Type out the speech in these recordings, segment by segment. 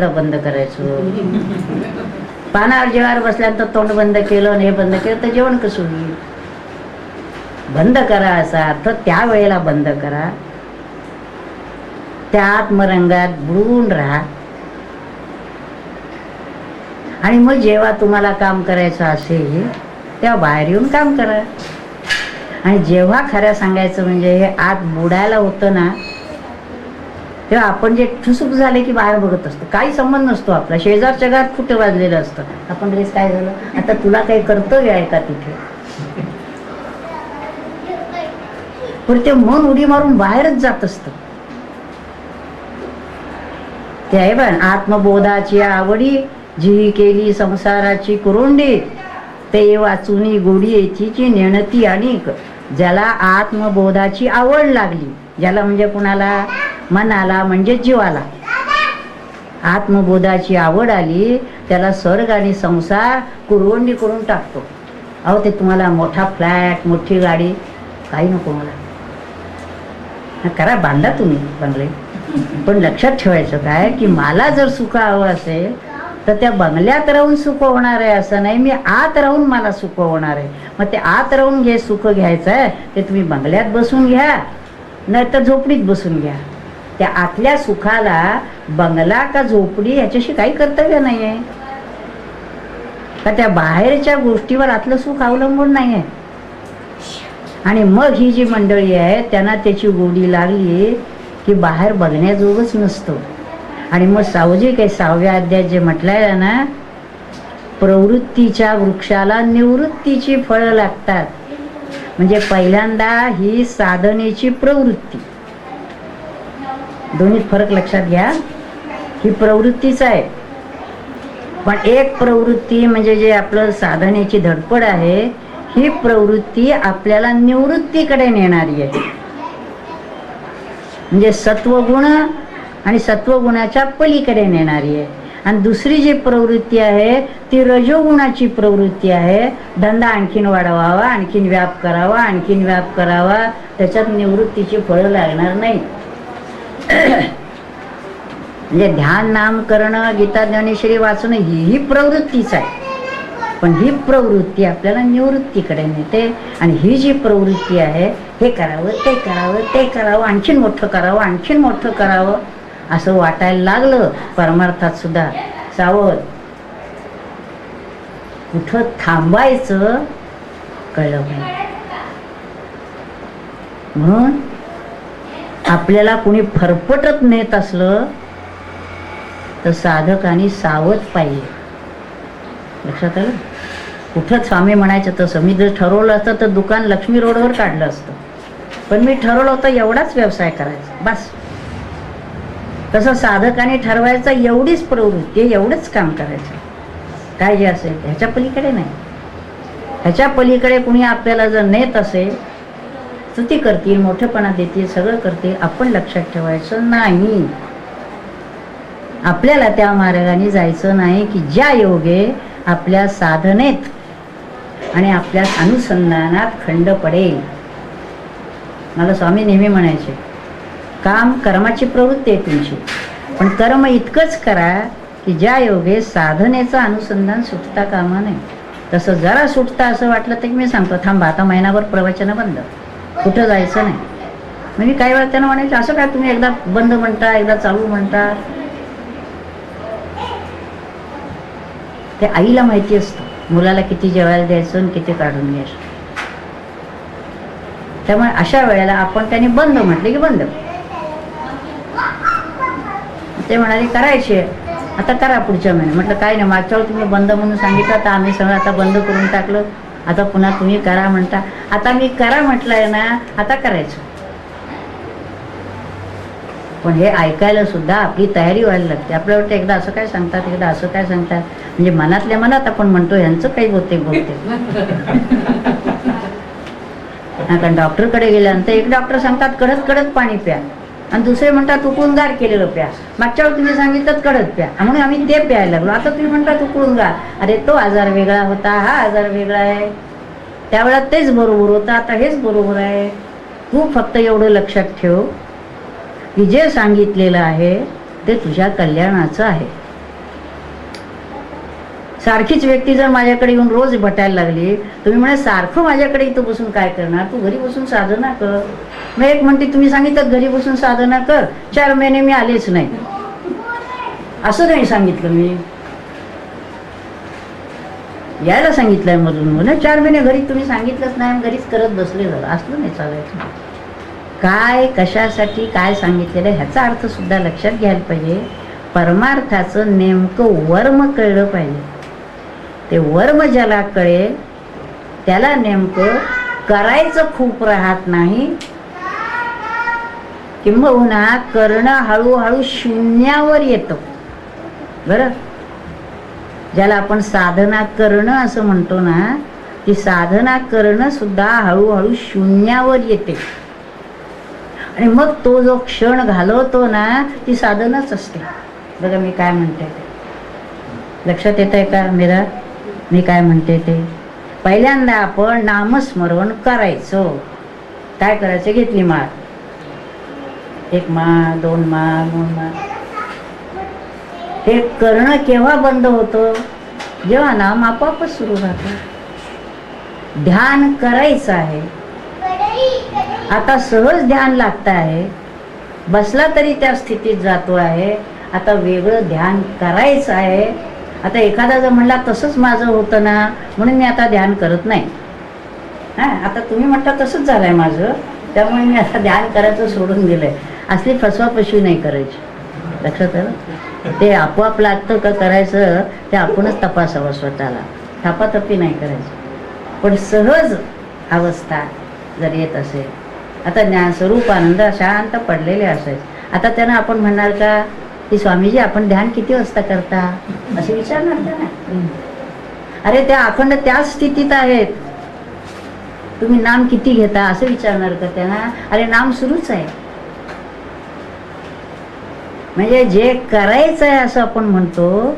बंद करायचो. पानावर जेवार बसल्यानंतर तोंड बंद केलं आणि हे बंद केलं तर जेवण कसं होईल? बंद करा असा अर्थ त्या वेळेला बंद करा. त्या आत्मरंगात बुडून राहा. आणि मग जेव्हा तुम्हाला काम करायचं असेल तेव्हा बाहेर येऊन काम करा. आणि जेव्हा खऱ्या सांगायचं म्हणजे हे आत बुडायला होतं ना तेव्हा आपण जे ठुसूक झाले की बाहेर बघत असतो. काही संबंध नसतो आपला. शेजारच्या घरात कुठे वाजलेलं असतं? आपण लगेच काय झालं? आता तुला काही कर्तव्य आहे का तिथे? पण ते मन उडी मारून बाहेरच जात असत. ते आहे पण आत्मबोधाची आवडी जी केली संसाराची कुरुंडी. ते वाचुनी गोडी येथीची नेणती आणि ज्याला आत्मबोधाची आवड लागली ज्याला म्हणजे कुणाला? मनाला म्हणजे जीवाला. आत्मबोधाची आवड आली त्याला स्वर्ग आणि संसार कुरवंडी करून टाकतो. अहो ते तुम्हाला मोठा फ्लॅट मोठी गाडी काही नको मला. करा बांधा तुम्ही बंगले. पण लक्षात ठेवायचं काय की मला जर सुख हवं असेल तर त्या बंगल्यात राहून सुख होणार आहे असं नाही. मी आत राहून मला सुख होणार आहे. मग ते आत राहून घे सुख घ्यायचं आहे ते तुम्ही बंगल्यात बसून घ्या नाही तर झोपडीत बसून घ्या. त्या आतल्या सुखाला बंगला का झोपडी याच्याशी काही कर्तव्य नाही आहे का त्या बाहेरच्या गोष्टीवर आतलं सुख अवलंबून नाही आहे आणि मग ही जी मंडळी आहे त्यांना त्याची गोडी लागली की बाहेर बघण्याजोगच नसतो. आणि मग सावजिक आहे सहाव्या अध्याय जे म्हटलंय ना प्रवृत्तीच्या वृक्षाला निवृत्तीची फळं लागतात. म्हणजे पहिल्यांदा ही साधनेची प्रवृत्ती. दोन्ही फरक लक्षात घ्या. ही प्रवृत्तीच आहे. पण एक प्रवृत्ती म्हणजे जे आपलं साधनेची धडपड आहे ही प्रवृत्ती आपल्याला निवृत्तीकडे नेणारी आहे. म्हणजे सत्वगुण आणि सत्वगुणाच्या पलीकडे नेणारी आहे. आणि दुसरी जी प्रवृत्ती आहे ती रजोगुणाची प्रवृत्ती आहे. धंदा आणखीन वाढवावा आणखीन व्याप करावा आणखीन व्याप करावा. त्याच्यात निवृत्तीची फळं लागणार नाही. म्हणजे ध्यान नाम करणं गीता ज्ञानेश्वरी वाचणं ही ही प्रवृत्तीच आहे. पण ही प्रवृत्ती आपल्याला निवृत्तीकडे नेते आणि ही जी प्रवृत्ती आहे हे करावं ते करावं ते करावं आणखीन मोठं करावं आणखीन मोठं करावं असं वाटायला लागलं परमार्थात सुद्धा. सावध. कुठं थांबायचं कळलं म्हणून आपल्याला कुणी फरफटत नेत असलं तर साधकाने सावध पाहिजे. लक्षात आलं? कुठं स्वामी म्हणायचं तसं. मी जर ठरवलं असतं तर दुकान लक्ष्मी रोडवर काढलं असतं. पण मी ठरवलं होतं एवढाच व्यवसाय करायचा. बस. तसं साधकाने ठरवायचं एवढीच प्रवृत्ती एवढंच काम करायचं. काय जे असेल ह्याच्या पलीकडे नाही. ह्याच्या पलीकडे कुणी आपल्याला जर नेत असेल स्तुती करतील मोठेपणा देतील सगळं करतील आपण लक्षात ठेवायचं नाही. आपल्याला त्या मार्गाने जायचं नाही की ज्या योगे आपल्या साधनेत आणि आपल्या अनुसंधानात खंड पडेल. मला स्वामी नेहमी म्हणायचे काम कर्माची प्रवृत्ती आहे तुमची पण कर्म इतकंच करा की ज्या योगे साधनेचं अनुसंधान सुटता कामा नाही तसं जरा सुटता असं वाटलं तर मी सांगतो थांबा आता महिनाभर प्रवचनं बंद. कुठं जायचं नाही. म्हणजे काही वेळा त्यांना म्हणायचं असं काय तुम्ही एकदा बंद म्हणता एकदा चालू म्हणता? ते आईला माहिती असतं. मुलाला किती जेवायला द्यायचं आणि किती काढून घ्यायचं. त्यामुळे अशा वेळेला आपण त्याने बंद म्हटले की बंद. ते म्हणाले करायचे. आता करा पुढच्या महिन्यात. म्हटलं काय नाही मागच्या वेळी तुम्ही बंद म्हणून सांगितलं तर आम्ही सगळं आता बंद करून टाकलं. आता पुन्हा तुम्ही करा म्हणता. आता मी करा म्हटलंय ना आता करायचं. पण हे ऐकायला सुद्धा आपली तयारी व्हायला लागते. आपल्या वाटतं एकदा असं काय सांगतात एकदा असं काय सांगतात. म्हणजे मनातल्या मनात आपण म्हणतो ह्यांचं काही बहुतेक हा, कारण डॉक्टरकडे गेल्यानंतर एक डॉक्टर सांगतात कडक कडक पाणी प्या. आणि दुसरे म्हणतात उकळून गार केलेलं प्या. मागच्या वेळी तुम्ही सांगितलं कडक प्या. म्हणून आम्ही ते प्यायला लागलो. आता तुम्ही म्हणतात उकळून गार अरे तो आजार वेगळा होता हा आजार वेगळा आहे. त्यावेळा तेच बरोबर होतं आता हेच बरोबर आहे. तू फक्त एवढं लक्षात ठेव की जे सांगितलेलं आहे ते तुझ्या कल्याणाचं आहे. सारखीच व्यक्ती जर माझ्याकडे येऊन रोज भटायला लागली तुम्ही म्हणे सारखं माझ्याकडे इथं बसून काय करणार? तू घरी बसून साधना कर. मग एक म्हणते तुम्ही सांगितलं घरी बसून साधना कर चार महिने मी आलेच नाही. असं नाही सांगितलं मी. यायला सांगितलंय मधून म्हणून चार महिने घरी तुम्ही सांगितलंच नाही घरीच करत बसले झालं असलं नाही चालायचं. काय कशासाठी काय सांगितलेलं आहे ह्याचा अर्थ सुद्धा लक्षात घ्यायला पाहिजे. परमार्थाचं नेमकं वर्म कळलं पाहिजे. ते वर्म ज्याला कळेल त्याला नेमकं करायचं खूप राहत नाही किंबहुना कर्ण हळूहळू शून्यावर येतं. बरं? ज्याला आपण साधना करणं असं म्हणतो ना ती साधना करणं सुद्धा हळूहळू शून्यावर येते. आणि मग तो जो क्षण घालवतो ना ती साधनच असते. बघा मी काय म्हणते ते. लक्षात येत आहे का मेरा? मी काय म्हणते ते? पहिल्यांदा आपण नामस्मरण करायचं. काय करायचं? घेतली माळ. एक माळ दोन माळ दोन माळ हे करणं केव्हा बंद होतं? जेव्हा नाम आपोआपच सुरू राहतं. ध्यान करायचं आहे. आता सहज ध्यान लागत आहे. बसला तरी त्या स्थितीत जातो आहे. आता वेगळं ध्यान करायचं आहे. आता एखादा जर म्हणला तसंच माझं होतं ना म्हणून मी आता ध्यान करत नाही. हा आता तुम्ही म्हटलं तसंच झालंय माझं. त्यामुळे मी आता ध्यान करायचं सोडून दिलंय. असली फसवाफसवी नाही करायची. लक्षात आलं? ते आपोआप लागतं का करायचं ते आपणच तपासावं स्वतःला. थापाथपी नाही करायचं. पण सहज अवस्था जर येत असेल आता ज्ञानस्वरूप आनंद शांत पडलेले असायचे आता त्यांना आपण म्हणणार का की स्वामीजी आपण ध्यान किती वाजता करता? असे विचारणार त्यांना ना. अरे त्या अखंड त्याच स्थितीत आहेत. तुम्ही नाम किती घेता असं विचारणार का त्यांना? अरे नाम सुरूच आहे. म्हणजे जे करायचं आहे असं आपण म्हणतो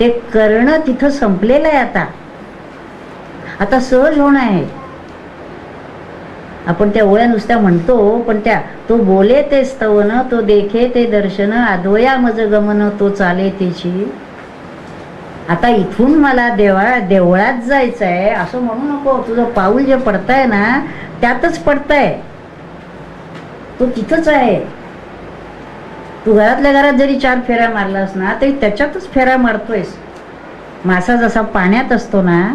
ते करणं तिथं संपलेलं आहे आता. आता सहज होणं आहे. आपण त्या ओळ्या नुसत्या म्हणतो पण त्या तो बोले ते स्तवन तो देखे ते दर्शन आदोया मज गमन तो चाले त्याची आता इथून मला देवा देवळात जायचं आहे असं म्हणू नको. तुझं पाऊल जे पडतंय ना त्यातच पडतंय. तो तिथंच आहे. तू घरातल्या घरात जरी चार फेऱ्या मारलास ना तरी त्याच्यातच फेऱ्या मारतोयस. मासा जसा पाण्यात असतो ना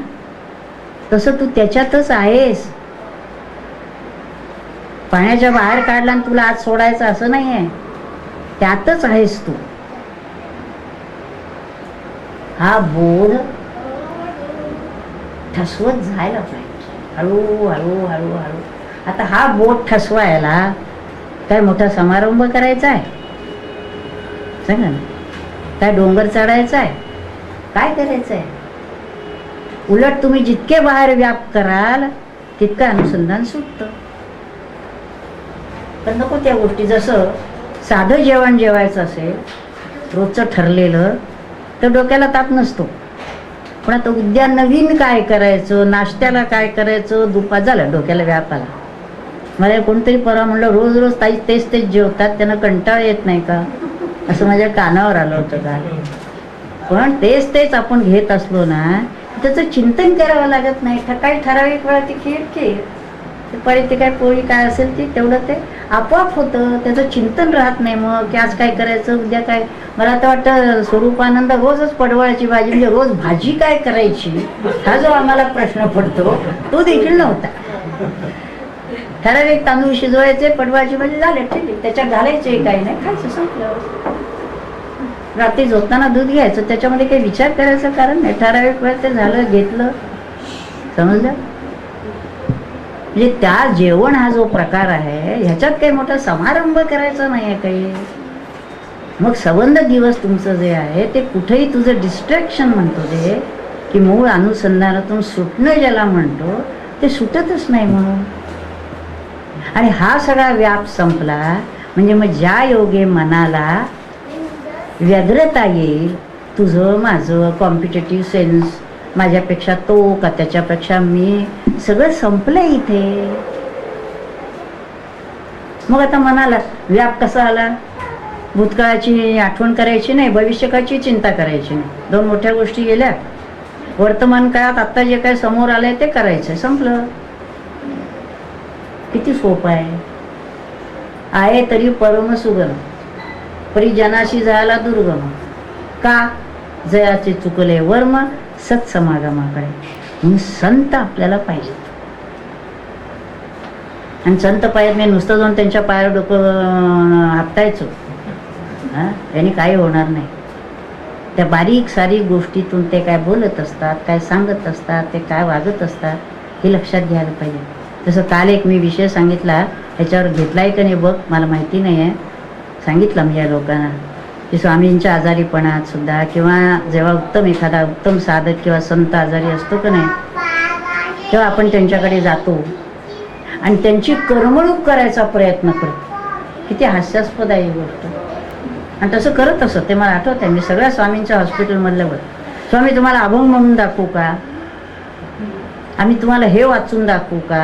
तसं तू त्याच्यातच आहेस. पाण्याच्या बाहेर काढला आणि तुला आज सोडायचं असं नाही आहे त्यातच आहेस तू. हा बोध ठसवत जायला पाहिजे. हळू हळू हळू हळू. आता हा बोट ठसवायला काय मोठा समारंभ करायचा आहे? सांगा ना? काय डोंगर चढायचा आहे? काय करायचं आहे? उलट तुम्ही जितके बाहेर व्याप कराल तितकं अनुसंधान सुटतं. तर नको त्या गोष्टी जसं साधं जेवण जेवायचं असेल रोजचं ठरलेलं तर डोक्याला ताप नसतो. पण आता उद्या नवीन काय करायचं नाश्त्याला काय करायचं दुपार झालं डोक्याला व्याप आला. मला कोणतरी परवा म्हणलं रोज रोज ताई तेच तेच जेवतात त्यांना कंटाळा येत नाही का? असं माझ्या कानावर आलं होतं का पण तेच तेच आपण घेत असलो ना त्याचं चिंतन करावं लागत नाही. काही ठराविक वेळा ती खीर खीर दुपारी ते काय पोळी काय असेल ती तेवढं ते आपोआप होतं. त्याचं चिंतन राहत नाही मग की आज काय करायचं उद्या काय. मला तर वाटतं स्वरूपानंद रोजच पडवळाची भाजी म्हणजे रोज भाजी काय करायची हा जो आम्हाला प्रश्न पडतो तो देखील नव्हता. ठराविक तांदूळ शिजवायचे पडवायची म्हणजे झाले ठीक त्याच्यात घालायचे काही नाही खायचं संपलं. रात्री झोपताना दूध घ्यायचं त्याच्यामध्ये काही विचार करायचं कारण नाही. ठराविक वेळ ते झालं घेतलं. समजलं? म्हणजे त्या जेवण हा जो प्रकार आहे ह्याच्यात काही मोठा समारंभ करायचा नाही आहे काही. मग संबंध दिवस तुमचं जे आहे ते कुठेही तुझं डिस्ट्रॅक्शन म्हणतो ते की मूळ अनुसंधानातून सुटणं ज्याला म्हणतो ते सुटतच नाही म्हणून. आणि हा सगळा व्याप संपला म्हणजे मग ज्या योगे मनाला व्यग्रता येईल तुझं माझं कॉम्पिटेटिव्ह सेन्स माझ्यापेक्षा तो का त्याच्यापेक्षा मी सगळं संपलं इथे. मग आता मनाला व्याप कसा आला? भूतकाळाची आठवण करायची नाही भविष्यकाळची चिंता करायची नाही. दोन मोठ्या गोष्टी गेल्या. वर्तमान काळात आता जे काय समोर आलंय ते करायचं संपलं. किती सोपं आहे? आहे तरी परम सुगम परिजनाशी जायला दुर्गम. का? जयाचे चुकले वर्म सत्समागमाकडे. म्हणून संत आपल्याला पाहिजेत. आणि संत पायात मी नुसतं जाऊन त्यांच्या पायावर डोकं हापतायचो हां हा? यांनी काही होणार नाही. त्या बारीक सारीक गोष्टीतून ते काय बोलत असतात काय सांगत असतात ते काय वागत असतात हे लक्षात घ्यायला पाहिजे. जसं काल एक मी विषय सांगितला ह्याच्यावर घेतलाय का नाही बघ मला माहिती नाही आहे सांगितलं मी या लोकांना. की स्वामींच्या आजारीपणात सुद्धा किंवा जेव्हा उत्तम एखादा उत्तम साधक किंवा संत आजारी असतो का नाही तेव्हा आपण त्यांच्याकडे जातो. आणि त्यांची करमणूक करायचा प्रयत्न करतो. किती हास्यास्पद आहे ही गोष्ट. आणि तसं करत असत ते मला आठवत आहे मी सगळ्या स्वामींच्या हॉस्पिटलमधल्या बघ. स्वामी तुम्हाला अभंग म्हणून दाखवू का? आम्ही तुम्हाला हे वाचून दाखवू का?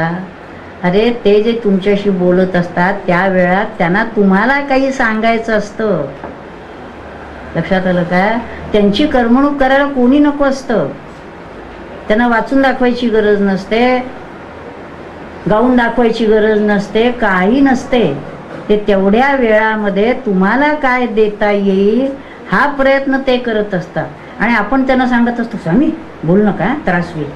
अरे ते जे तुमच्याशी बोलत असतात त्या वेळात त्यांना तुम्हाला काही सांगायचं असतं. लक्षात आलं का? त्यांची करमणूक करायला कोणी नको असतं. त्यांना वाचून दाखवायची गरज नसते गाऊन दाखवायची गरज नसते काही नसते. ते तेवढ्या वेळामध्ये तुम्हाला काय देता येईल हा प्रयत्न ते करत असतात. आणि आपण त्यांना सांगत असतो स्वामी बोल नका त्रास होईल.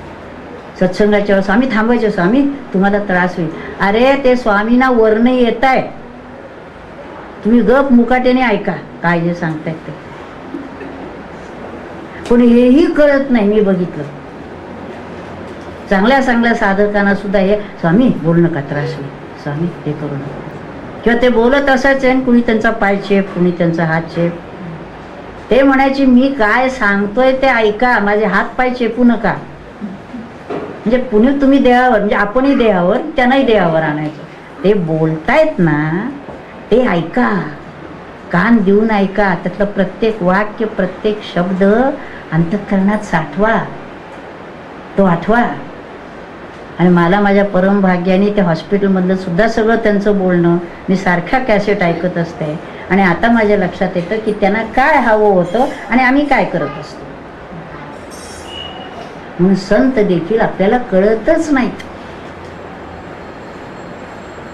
सत्संगाच्या स्वामी थांबायचे स्वामी तुम्हाला त्रास होईल. अरे ते स्वामींना वर्ण येत आहे तुम्ही गप मुकाट्याने ऐका काय जे सांगतायत ते. पण हेही कळत नाही मी बघितलं. चांगल्या चांगल्या साधकांना सुद्धा हे स्वामी बोल नका त्रास होईल. स्वामी हे करू नका. किंवा ते बोलत असायचे आणि कुणी त्यांचा पाय शेप कुणी त्यांचा हात शेप ते म्हणायचे मी काय सांगतोय ते ऐका माझे हात पाय चेपू नका. म्हणजे पुणे तुम्ही देहावर म्हणजे आपणही देहावर त्यांनाही देहावर आणायचं. ते बोलतायत ना ते ऐका. कान देऊन ऐका. त्यातलं प्रत्येक वाक्य प्रत्येक शब्द अंतःकरणात साठवा. तो आठवा. आणि मला माझ्या परमभाग्याने त्या हॉस्पिटलमधलं सुद्धा सगळं त्यांचं बोलणं मी सारखा कॅसेट ऐकत असते. आणि आता माझ्या लक्षात येतं की त्यांना काय हवं होतं आणि आम्ही काय करत असतो. म्हणून संत देखील आपल्याला कळतच नाहीत.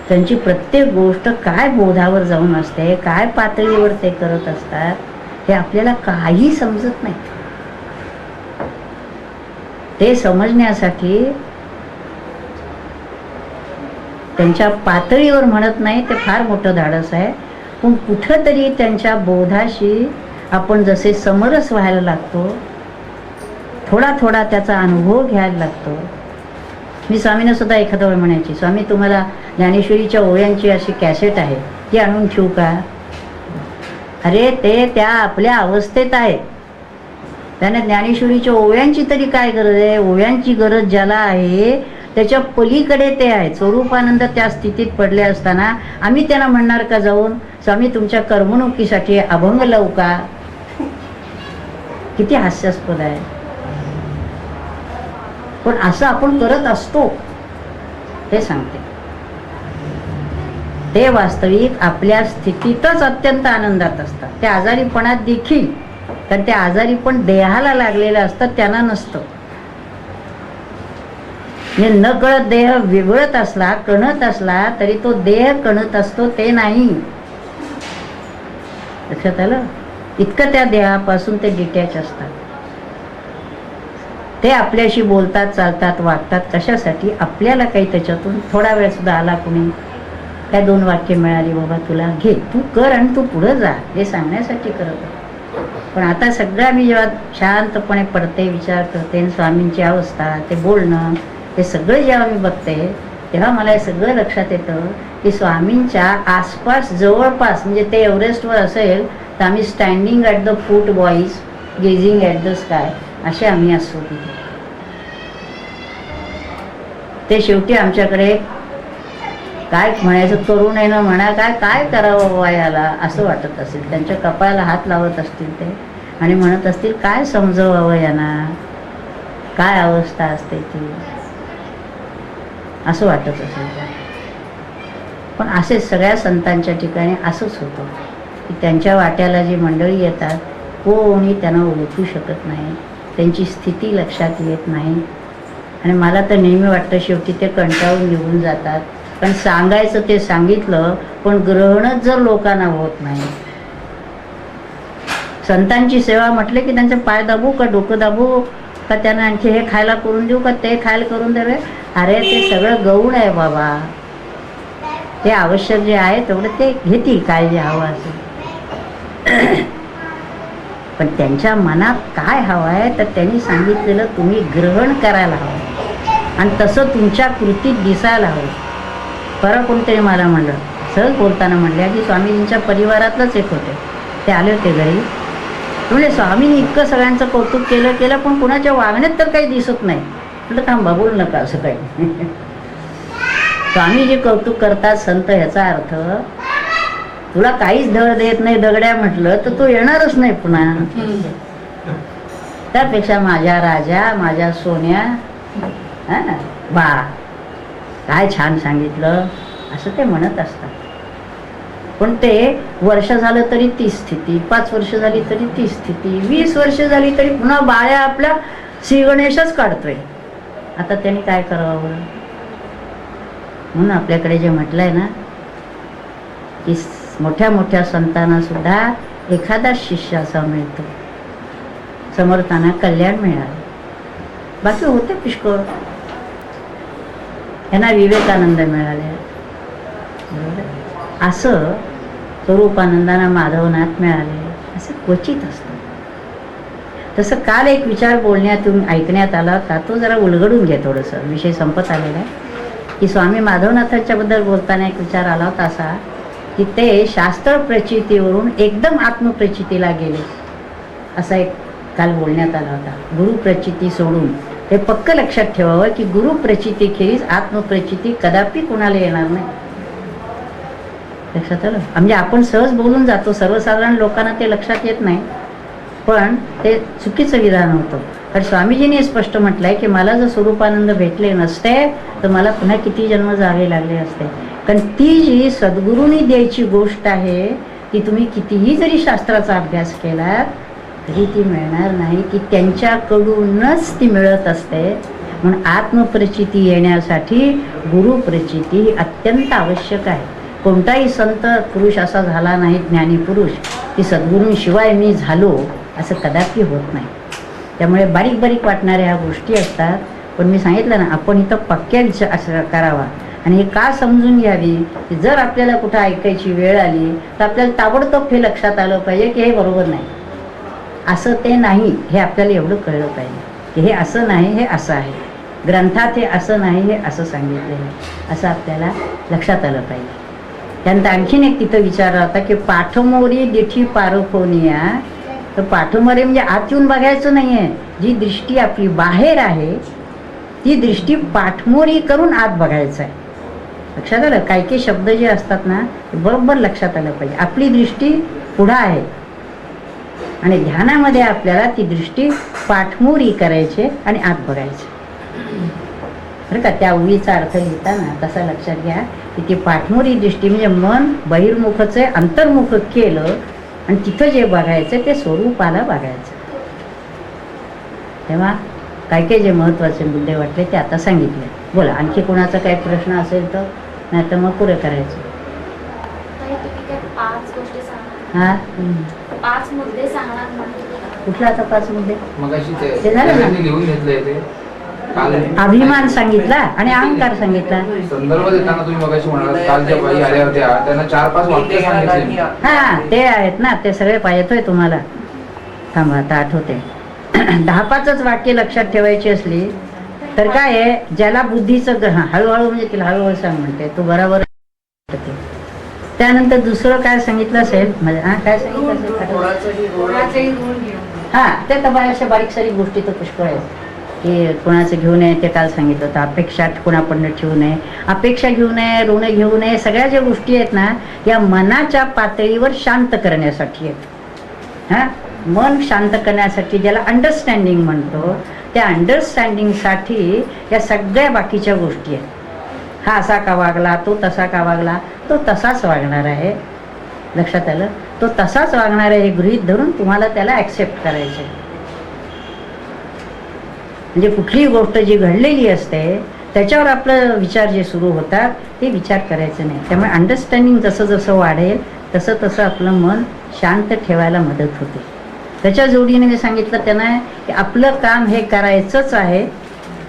त्यांची प्रत्येक गोष्ट काय बोधावर जाऊन असते काय पातळीवर ते करत असतात हे आपल्याला काही समजत नाही ते समजण्यासाठी त्यांच्या पातळीवर म्हणत नाही ते फार मोठं धाडस आहे. पण कुठंतरी त्यांच्या बोधाशी आपण जसे समरस व्हायला लागतो थोडा थोडा त्याचा अनुभव घ्यायला लागतो. मी स्वामींना सुद्धा एखादं वेळ म्हणायची स्वामी तुम्हाला ज्ञानेश्वरीच्या ओव्यांची अशी कॅसेट आहे ती आणून ठेवू का? अरे ते त्या आपल्या अवस्थेत आहे. त्याने ज्ञानेश्वरीच्या ओव्यांची तरी काय गरज आहे? ओव्यांची गरज ज्याला आहे त्याच्या पलीकडे ते आहे स्वरूपानंद त्या स्थितीत पडले असताना आम्ही त्यांना म्हणणार का जाऊन? स्वामी तुमच्या करमणुकीसाठी अभंग लावू का? किती हास्यास्पद आहे. पण असं आपण करत असतो हे सांगते. ते वास्तविक आपल्या स्थितीतच अत्यंत आनंदात असतात. ते आजारीपणात देखील कारण ते आजारी पण देहाला लागलेलं असतं त्यांना नसतं. म्हणजे न कळत देह विवळत असला कणत असला तरी तो देह कणत असतो ते नाही. लक्षात आलं? इतकं त्या देहापासून ते डिटॅच असतात. ते आपल्याशी बोलतात चालतात वागतात कशासाठी? आपल्याला काही त्याच्यातून थोडा वेळ सुद्धा आला कुणी? काय दोन वाक्य मिळाली बाबा तुला घे तू कर आणि तू पुढं जा. हे सांगण्यासाठी करत पण आता सगळा मी जेव्हा शांतपणे पडते विचार करते आणि स्वामींची अवस्था ते बोलणं हे सगळं जेव्हा मी बघते तेव्हा मला हे सगळं लक्षात येतं की स्वामींच्या आसपास जवळपास म्हणजे ते एव्हरेस्टवर असेल तर आम्ही standing at the foot boys gazing at the sky असे आम्ही असतो तिथे. ते शेवटी आमच्याकडे काय म्हणायचं तरुण आहे ना म्हणा काय काय करावं बाबा याला? असं वाटत असेल. त्यांच्या कपाळाला हात लावत असतील ते. आणि म्हणत असतील काय समजवावं यांना? काय अवस्था असते ती? असं वाटत असेल. पण असे सगळ्या संतांच्या ठिकाणी असंच होतं. की त्यांच्या वाट्याला जी मंडळी येतात कोणी त्यांना ओळखू शकत नाही. त्यांची स्थिती लक्षात येत नाही. आणि मला तर नेहमी वाटतं शेवटी ते कंटाळून निघून जातात. पण सांगायचं ते सांगितलं पण ग्रहणच जर लोकांना होत नाही. संतांची सेवा म्हटले की त्यांचे पाय दाबू का डोकं दाबू? का त्यांना आणखी हे खायला करून देऊ का ते खायला करून देऊ? अरे ते सगळं गौण आहे बाबा. ते आवश्यक जे आहे तेवढं ते घेतील काय जे हवं असेल. पण त्यांच्या मनात काय हवं आहे तर त्यांनी सांगितलेलं तुम्ही ग्रहण करायला हवं. आणि तसं तुमच्या कृतीत दिसायला हवं. परत कोणतरी मला म्हणलं सहज बोलताना म्हणल्या की स्वामीजींच्या परिवारातलंच एक होते. ते आले होते घरी. म्हणजे स्वामींनी इतकं सगळ्यांचं कौतुक केलं केलं पण कुणाच्या वागण्यात तर काही दिसत नाही. म्हटलं थांबा बोलू नका असं काही. स्वामी जे कौतुक करतात संत ह्याचा अर्थ तुला काहीच धड देत नाही दगड्या म्हटलं तर तू येणारच नाही पुन्हा. त्यापेक्षा माझ्या राजा माझ्या सोन्या हा बा काय छान सांगितलं असं ते म्हणत असतात. पण ते वर्ष झालं तरी ती स्थिती पाच वर्ष झाली तरी ती स्थिती वीस वर्ष झाली तरी पुन्हा बाळ्या आपल्या श्रीगणेशच काढतोय. आता त्यांनी काय करावं? म्हणून आपल्याकडे जे म्हटलंय ना की मोठ्या मोठ्या संतांना सुद्धा एखादा शिष्य असा मिळतो. समर्थांना कल्याण मिळालं. बाकी होते पुष्कळ यांना विवेकानंद मिळाले. बरोबर? असं स्वरूपानंदांना माधवनाथ मिळाले. असं क्वचित असतं. तसं काल एक विचार बोलण्यातून ऐकण्यात आला होता. तो जरा उलगडून घे थोडंसं. विषय संपत आलेला आहे. की स्वामी माधवनाथांच्याबद्दल बोलताना एक विचार आला होता असा. की ते शास्त्र प्रचितीवरून एकदम आत्मप्रचितीला गेले. असा एक काल बोलण्यात आला होता. गुरु प्रचिती सोडून. हे पक्क लक्षात ठेवावं की गुरु प्रचितीखेरीज आत्मप्रचिती कदापि कुणाला येणार नाही. लक्षात आलं? म्हणजे आपण सहज बोलून जातो. सर्वसाधारण लोकांना ते लक्षात येत नाही. पण ते चुकीचं विधान होतं. कारण स्वामीजींनी स्पष्ट म्हटलंय की मला जर स्वरूपानंद भेटले नसते तर मला पुन्हा किती जन्म जावे लागले असते? कारण ती जी सद्गुरूंनी द्यायची गोष्ट आहे ती तुम्ही कितीही जरी शास्त्राचा अभ्यास केलात तरी ती मिळणार नाही की त्यांच्याकडूनच ती मिळत असते. म्हणून आत्मप्रचिती येण्यासाठी गुरुप्रचिती ही अत्यंत आवश्यक आहे. कोणताही संत पुरुष असा झाला नाही ज्ञानी पुरुष की सद्गुरूंशिवाय मी झालो असं कदापि होत नाही. त्यामुळे बारीक बारीक वाटणाऱ्या ह्या गोष्टी असतात. पण मी सांगितलं ना आपण इथं पक्क्या विचार असं करावा. आणि हे का समजून घ्यावी? की जर आपल्याला कुठं ऐकायची वेळ आली तर आपल्याला ताबडतोब हे लक्षात आलं पाहिजे की हे बरोबर नाही. असं ते नाही हे आपल्याला एवढं कळलं पाहिजे. की हे असं नाही हे असं आहे. ग्रंथात हे असं नाही हे असं सांगितलं आहे. असं आपल्याला लक्षात आलं पाहिजे. त्यानंतर आणखीन एक तिथं विचार होता की पाठमोरी दिठी पारखोनिया तर पाठमोरी म्हणजे आत येऊन बघायचं नाही आहे जी दृष्टी आपली बाहेर आहे ती दृष्टी पाठमोरी करून आत बघायचं आहे. लक्षात आलं? काही काही शब्द जे असतात ना ते बरोबर लक्षात आलं पाहिजे. आपली दृष्टी पुढं आहे. आणि ध्यानामध्ये आपल्याला ती दृष्टी पाठमोरी करायची आणि आत बघायची. बरं का? त्या उळीचा अर्थ लिहिताना तसा लक्षात घ्या की ती पाठमोरी दृष्टी म्हणजे मन बहिर्मुखच अंतर्मुख केलं आणि तिथं जे बघायचं ते स्वरूपाला बघायचं. तेव्हा काय काय जे महत्त्वाचे मुद्दे वाटले ते आता सांगितले. बोला आणखी कोणाचा काही प्रश्न असेल तर? नाही तर मग पुढे करायचं. ताई, तुम्ही काय पाच गोष्टी सांगणार हा? पाच मुद्दे सांगणार कुठला आता पाच मुद्दे? मगाशी ते ते झालं ना? त्यांनी लिहून घेतलंय ते. काल अभिमान सांगितला आणि अहंकार सांगितला. संदर्भ देताना तुम्ही मगाशी म्हणाला काल ज्या बाई आल्या होत्या त्यांना चार पाच वाक्य सांगितले. मी. हा ते आहेत ना ते सगळे पाहिजेतोय तुम्हाला. थांबा आता आठवते. दहा पाचच वाक्य लक्षात ठेवायची असली तर काय आहे ज्याला बुद्धीचं ग्रहण हळूहळू म्हणजे तिला हळूहळू सांग म्हणते तू बरोबर. त्यानंतर दुसरं काय सांगितलं असेल म्हणजे हा काय सांगितलं असेल? हा ते तर बऱ्याचशा बारीक सारीक गोष्टी तर पुष्कळ आहेत. की कोणाचं घेऊ नये ते काल सांगितलं होतं. अपेक्षा कोणाकडनं ठेवू नये अपेक्षा घेऊ नये ऋण घेऊ नये सगळ्या ज्या गोष्टी आहेत ना या मनाच्या पातळीवर शांत करण्यासाठी आहेत. हा? मन शांत करण्यासाठी ज्याला अंडरस्टँडिंग म्हणतो त्या अंडरस्टँडिंगसाठी या सगळ्या बाकीच्या गोष्टी आहेत. हा असा का वागला तो तसा का वागला तो तसाच वागणार आहे. लक्षात आलं? तो तसाच वागणार आहे हे गृहीत धरून तुम्हाला त्याला ॲक्सेप्ट करायचं आहे म्हणजे कुठलीही गोष्ट जी घडलेली असते त्याच्यावर आपलं विचार जे सुरू होतात ते विचार करायचे नाही. त्यामुळे अंडरस्टँडिंग जसं जसं वाढेल तसं तसं आपलं मन शांत ठेवायला मदत होते. त्याच्या जोडीने मी सांगितलं त्यांना की आपलं काम हे करायचंच आहे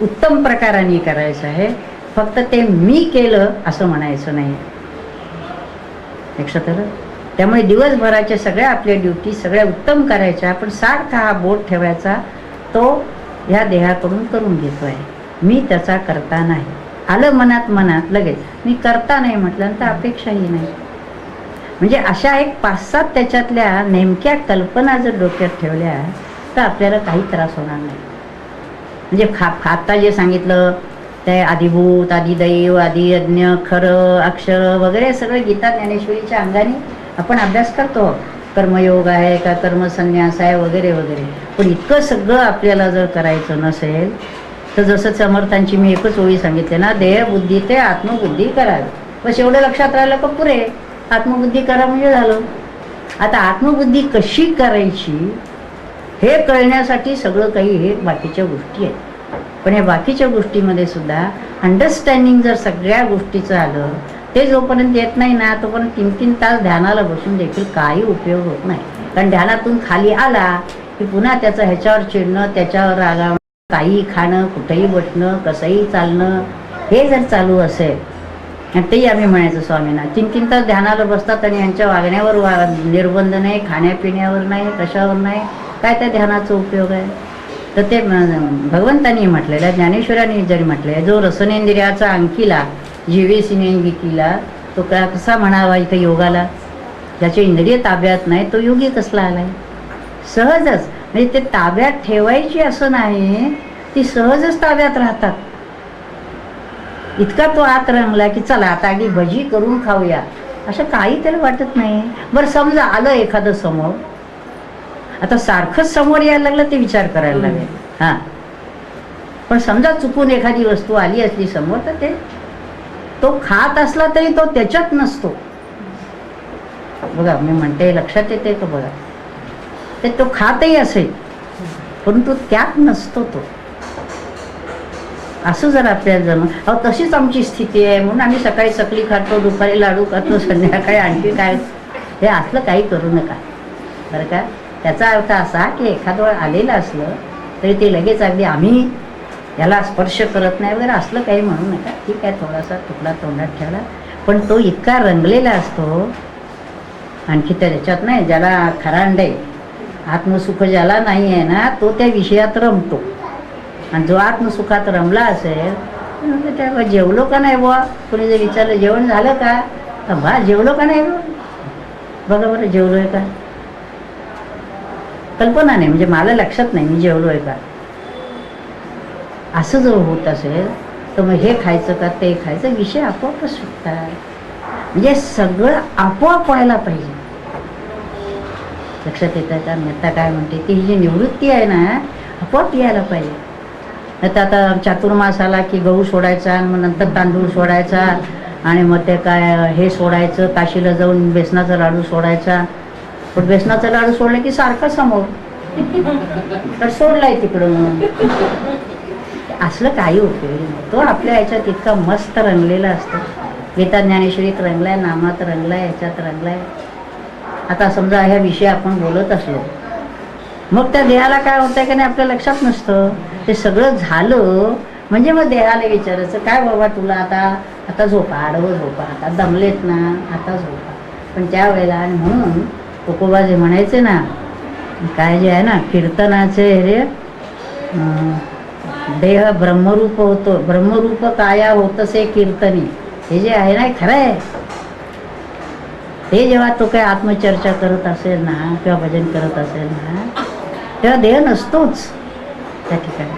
उत्तम प्रकाराने करायचं आहे फक्त ते मी केलं असं म्हणायचं नाही. लक्षात आलं? त्यामुळे दिवसभराच्या सगळ्या आपल्या ड्युटी सगळ्या उत्तम करायच्या पण सारखा हा बोट ठेवायचा तो ह्या देहाकडून करून घेतो आहे मी त्याचा करता नाही. आलं मनात मनात लगेच. मी करता नाही म्हटल्यानंतर अपेक्षाही नाही. म्हणजे अशा एक पाच सात त्याच्यातल्या नेमक्या कल्पना जर डोक्यात ठेवल्या तर आपल्याला काही त्रास होणार नाही. म्हणजे खा खाता जे सांगितलं ते आदिभूत आदिदैव आदियज्ञ खरं अक्षर वगैरे सगळं गीता ज्ञानेश्वरीच्या अंगाने आपण अभ्यास करतो. कर्मयोग आहे का कर्मसन्यास आहे वगैरे वगैरे. पण इतकं सगळं आपल्याला जर करायचं नसेल तर जसं समर्थांची मी एकच ओळी सांगितले ना देह बुद्धी ते आत्मबुद्धी करावी. बस एवढं लक्षात राहिलं का पुरे? आत्मबुद्धी करा म्हणजे झालं आता आत्मबुद्धी कशी करायची हे कळण्यासाठी सगळं काही हे बाकीच्या गोष्टी आहेत. पण या बाकीच्या गोष्टीमध्ये सुद्धा अंडरस्टँडिंग जर सगळ्या गोष्टीचं आलं ते जोपर्यंत येत नाही ना तोपर्यंत तीन तीन तास ध्यानाला बसून देखील काही उपयोग होत नाही. कारण ध्यानातून खाली आला की पुन्हा त्याचं ह्याच्यावर चिडणं त्याच्यावर रागावणं काही खाणं कुठेही बसणं कसंही चालणं हे जर चालू असेल आणि तेही आम्ही म्हणायचं स्वामींना. तीन तीन तास ध्यानाला बसतात आणि यांच्या वागण्यावर वा निर्बंध नाही खाण्यापिण्यावर नाही कशावर नाही काय त्या ध्यानाचा उपयोग आहे? तर ते भगवंतांनी म्हटलेलं आहे ज्ञानेश्वरांनी जरी म्हटलं आहे जो रसनेंद्रियाचा अंकीला जीवेसिनेंगिकीला तो का कसा म्हणावा इथं योगाला? ज्याचे इंद्रिय ताब्यात नाही तो योगी कसला आलाय? सहजच. म्हणजे ते ताब्यात ठेवायची असं नाही ती सहजच ताब्यात राहतात. इतका तो आत रंगला की चला आता अगदी भजी करून खाऊया. असं काही त्याला वाटत नाही. बरं समजा आलं एखादं समोर. आता सारखंच समोर यायला लागलं ते विचार करायला लागेल. हां. पण समजा चुकून एखादी वस्तू आली असली समोर तर ते तो खात असला तरी तो त्याच्यात नसतो. बघा मी म्हणते लक्षात येते का बघा? ते तो खातही असेल परंतु त्यात नसतो तो. असं जर आपल्याला जम अहो तशीच आमची स्थिती आहे. म्हणून आम्ही सकाळी चकली खातो दुपारी लाडू खातो संध्याकाळी आणखी काय? हे असलं काही करू नका. बरं का? त्याचा अर्थ असा की एखादं वेळ आलेलं असलं तरी ते लगेच अगदी आम्ही याला स्पर्श करत नाही वगैरे असलं काही म्हणू नका. ठीक आहे थोडासा तुकडा तोंडात ठेवला. पण तो इतका रंगलेला असतो आणखी त्या त्याच्यात नाही ज्याला खरांडे आत्मसुख ज्याला नाही आहे ना तो त्या विषयात रमतो. आणि जो आत्मसुखात रमला असेल त्या जेवलो का नाही बुवा? कोणी जर विचारलं जेवण झालं का? तर बा जेवलो का नाही बघा बरं जेवलोय का? कल्पना नाही म्हणजे मला लक्षात नाही मी जेवलोय का? असं जर होत असेल तर मग हे खायचं का ते खायचं विषय आपोआपच सुटतात. म्हणजे सगळं आपोआप व्हायला पाहिजे. लक्षात येतं का? मेहता काय म्हणते ती ही जी निवृत्ती आहे ना आपोआप यायला पाहिजे. नाही तर आता चातुर्मास आला की गहू सोडायचा आणि मग नंतर तांदूळ सोडायचा आणि मग ते काय हे सोडायचं काशीला जाऊन बेसनाचा लाडू सोडायचा. पण बेसनाचा लाडू सोडला की सारखा समोर. तर सोडलाय तिकडं म्हणून असलं काही उपयोग तो आपल्या ह्याच्यात इतका मस्त रंगलेला असतो. गीता ज्ञानेश्वरीत रंगलाय नामात रंगलाय ह्याच्यात रंगलाय. आता समजा ह्या विषयी आपण बोलत असलो मग त्या देहाला काय होतंय का नाही आपल्या लक्षात नसतं. ते सगळं झालं. म्हणजे मग देहाला विचारायचं काय बाबा तुला आता आता झोपा आडवं झोपा आता दमलेत ना आता झोपा. पण त्यावेळेला आणि म्हणून कोकोबा जे म्हणायचे ना काय जे आहे ना कीर्तनाचे हे देह ब्रह्मरूप होतो ब्रह्मरूप काया होतसे कीर्तनी. हे जे आहे ना खरं आहे. हे जेव्हा तो काय आत्मचर्चा करत असेल ना किंवा भजन करत असेल ना तेव्हा देह नसतोच. त्या ठिकाणी.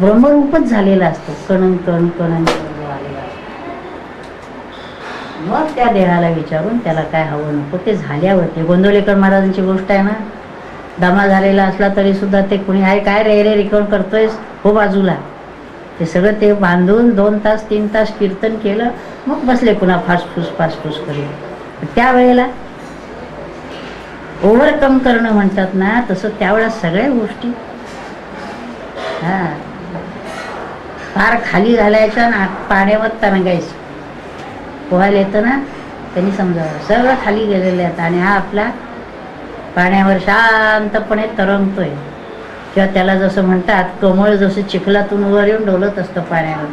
ब्रह्मरूपच झालेला असतो. कण कण कण जो आलेला असतो. मग त्या देहाला विचारून त्याला काय हवं नको ते झाल्यावरती गोंदवलेकर महाराजांची गोष्ट आहे ना? दमा झालेला असला तरी सुद्धा ते कुणी आहे काय रे रे रिकवर करतोयस? हो बाजूला. ते सगळं ते बांधून दोन तास तीन तास कीर्तन केलं मग बसले पुन्हा फासफूस फासफूस करून. त्यावेळेला ओव्हरकम करणं म्हणतात ना तसं त्यावेळेस सगळ्या गोष्टी. हा. फार खाली घालायचं ना पाण्यावर तरंगायचं पोहायला येतं ना त्यांनी समजावं. सगळं खाली गेलेलं आहे आणि हा आपला पाण्यावर शांतपणे तरंगतोय. किंवा त्याला जसं म्हणतात कमळ जसं चिखलातून वर येऊन डोलत असतं पाण्यावर.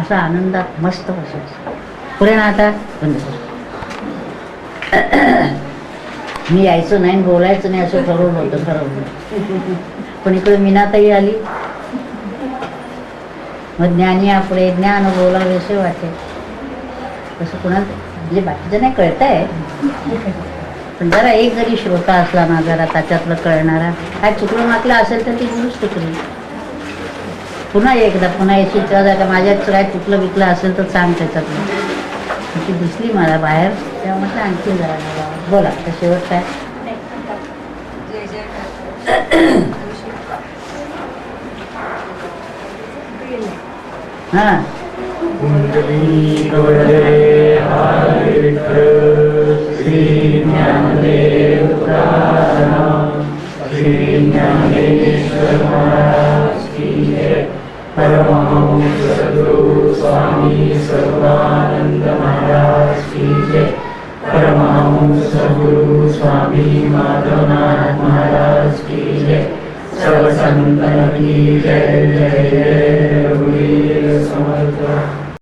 असा आनंदात मस्त बसायचं. पुरे ना आता बंद मी यायचं नाही आणि बोलायचं नाही असं ठरवलं होतं ठरवलं पण इकडे मीनाताई आली. मग ज्ञानी आपले ज्ञान बोलावेसे वाटे. तसं कुणाला म्हणजे बाकीचं नाही कळतंय. पण जरा एक जरी श्रोता असला ना जरा त्याच्यातलं कळणारा. काय चुकलं मागलं असेल तर ती दुरुस्त चुकली पुन्हा एकदा पुन्हा याची इच्छा माझ्यात काय चुकलं बिकलं असेल तर सांग त्याच्यातलं. ती दिसली मला बाहेर. तेव्हा म्हटलं आणखी जरा मला बोला तर शेवट काय? हां. कुंडली गवळे श्री ज्ञानदेव श्री ज्ञानेश्वर महाराज की परमहंस स्वामी सर्वानंद महाराज की जय. परमहंस सद्गुरु स्वामी माधवनाथ महाराज की जय. सर्व संतन की जय जय जय रघुवीर समर्थ.